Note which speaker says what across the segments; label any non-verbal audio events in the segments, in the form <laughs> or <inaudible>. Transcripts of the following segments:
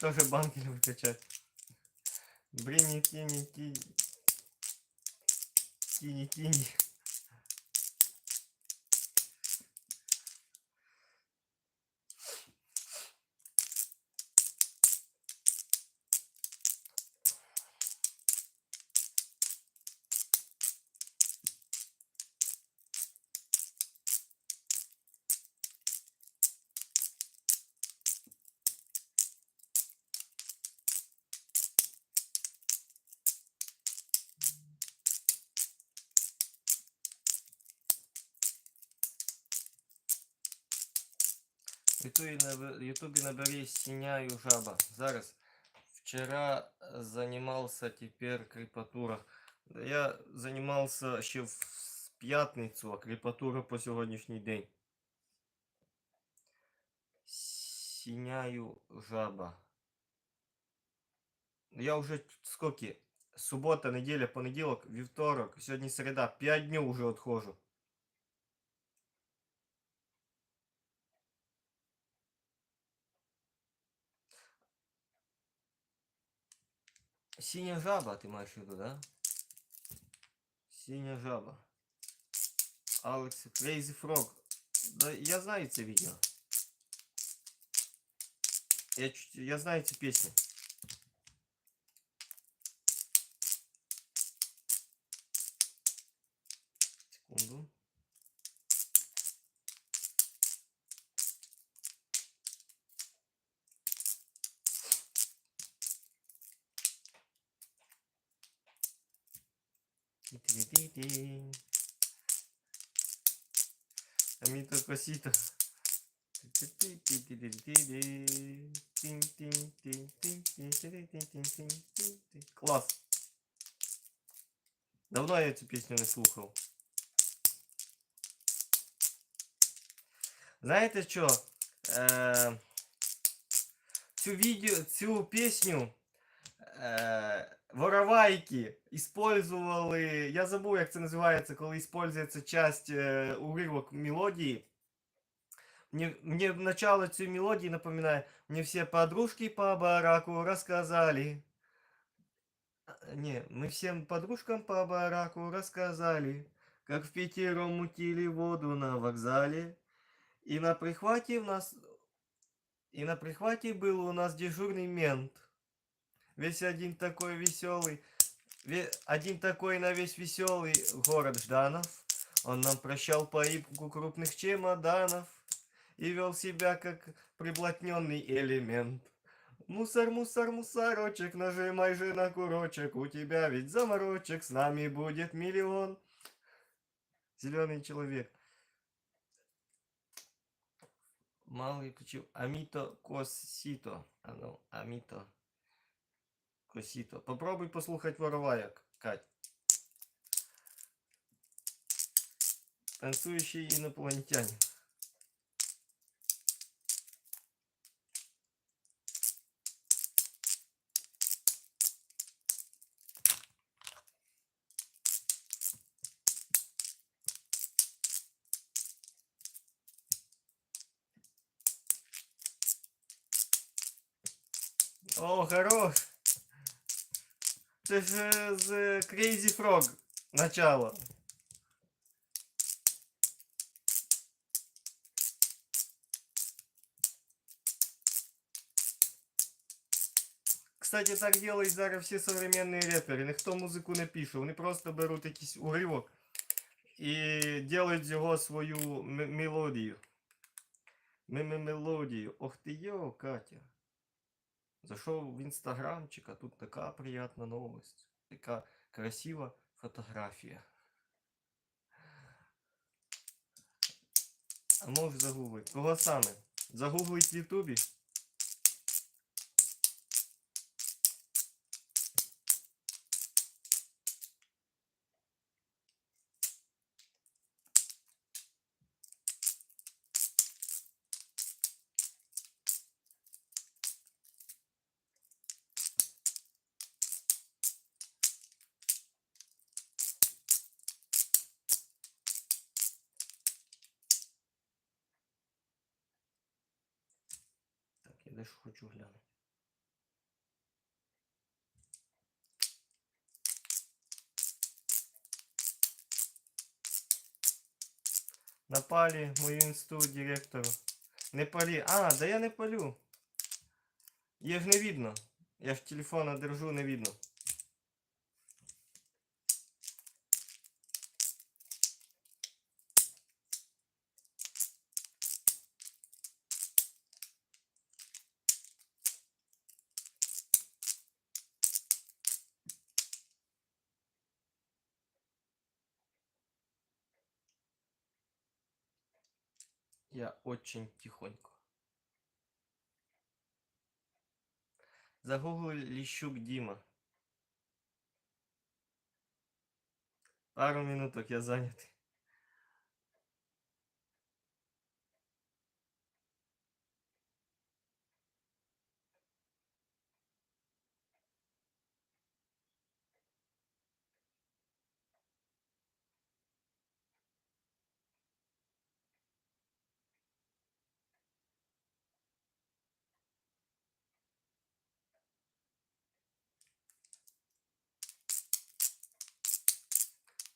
Speaker 1: Тоже банки люблю качать. Брини, кини, кини. Кини, кини. В Ютубі набе- Ютубі набери синяю жаба. Зараз. Вчера э, занимался теперь крепатура. Да Я занимался ще в п'ятницю, а крепатура по сьогоднішній день. Синяю жаба. Я уже скільки? Субота, неділя, понеділок, вівторок, сьогодні середа. 5 днів уже отхожу. Синя жаба, ты маешь в виду, да? Синя жаба. Алекс Crazy Frog. Да, я знаю это видео. Я, я знаю эти песни. Ти-ти-ти-ти. Амито Косито. Класс. Давно я эту песню не слухав. Знаєте що? Е, цю відео, цю пісню е, воровайки использовали. Я забув, як це називається, коли использується часть е, уривок мелодії. Мне, мне начало этой мелодии напоминает, мне все подружки по бараку рассказали. А, Не, мы всем подружкам по бараку рассказали, как в пятером мутили воду на вокзале. И на прихвате у нас... И на прихвате был у нас дежурный мент. Весь один такой веселый. Один такой на весь веселый город Жданов. Он нам прощал поимку крупных чемоданов и вел себя как приблотненный элемент. Мусор, мусор, мусорочек, нажимай же на курочек, у тебя ведь заморочек, с нами будет миллион. Зеленый человек. Малый ключи. Амито Косито. А ну, Амито Косито. Попробуй послухать вороваек, Кать. Танцующий инопланетянин. О, хорош! Це ж е, з е, Crazy Frog начало. Кстати, так делають зараз всі современні репери. Ніхто музику не пише, вони просто беруть якийсь уривок і делають з його свою м- мелодію. М- Мелодію. Ох ти йо, Катя. Зашел в инстаграмчик, а тут такая приятная новость. Такая красивая фотография. А можешь загуглить. Кого саме? Загуглить в Ютубі. де ж хочу глянути. Напалі мою інсту директору. Не палі. А, да я не палю. Їх не видно. Я ж телефона держу, не видно. Я очень тихонько. Загугли Ліщук Діма. Пару минуток я зайнятий.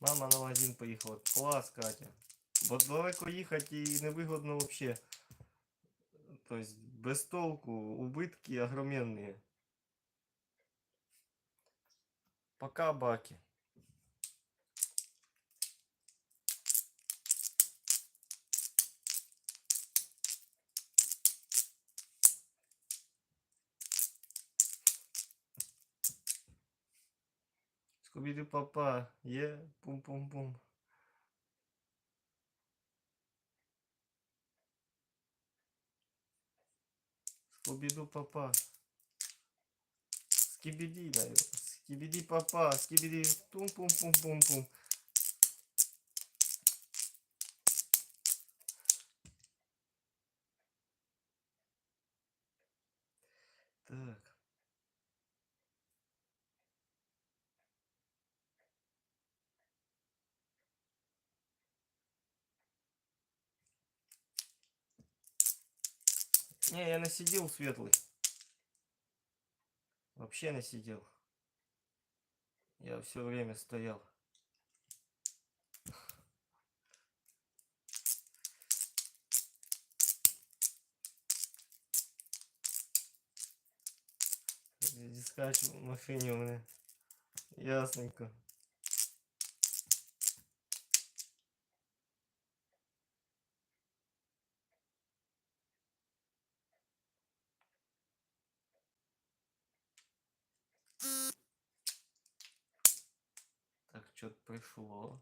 Speaker 1: Мама на магазин поїхала. Клас, Катя. Бо далеко їхати і невигодно вообще. То есть без толку, убытки огроменные. Пока, Баки. Scooby-Doo papá, yeah, pum pum pum. Scooby-Doo papá. Skibidi, velho. Skibidi papá, skibidi, pum pum pum pum pum. Не, я насидел светлый. Вообще насидел. Я все время стоял. Дискач в машині у мене. Ясненько. Так, что-то пришло.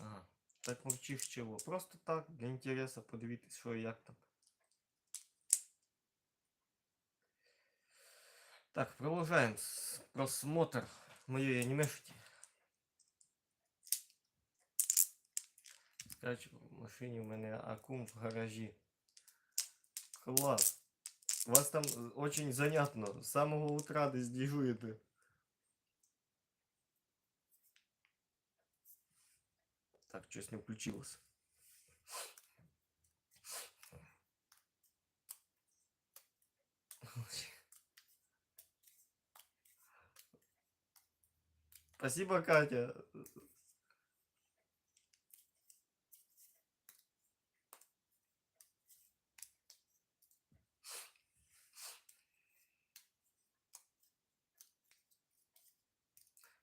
Speaker 1: Ага. Так мовчиш чого? Просто так, для інтересу подивитись, що і як там. Так, продолжаем с- просмотр моей анимешки. Скач в машині у мене акум в гаражі. Клас. У вас там э, очень занятно. С самого утра десь дежурите. Так, щось не включилось. Спасибо, Катя.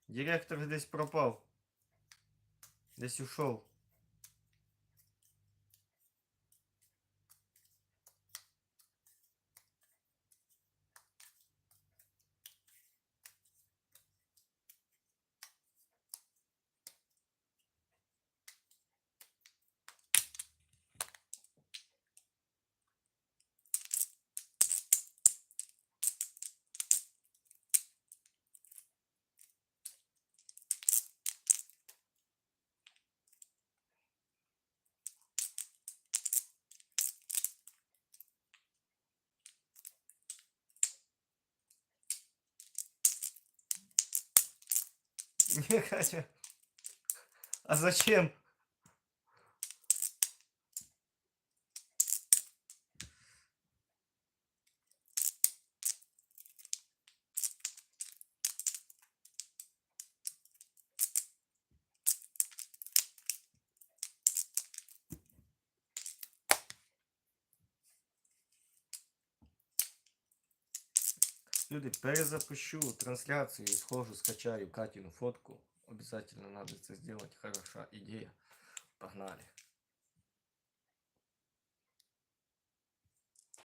Speaker 1: Директор десь пропав. Десь ушел. <laughs> Не, Катя. А зачем? Люди, перезапущу трансляцию схожу, скачаю Катину фотку. Обязательно надо это сделать. Хорошая идея. Погнали.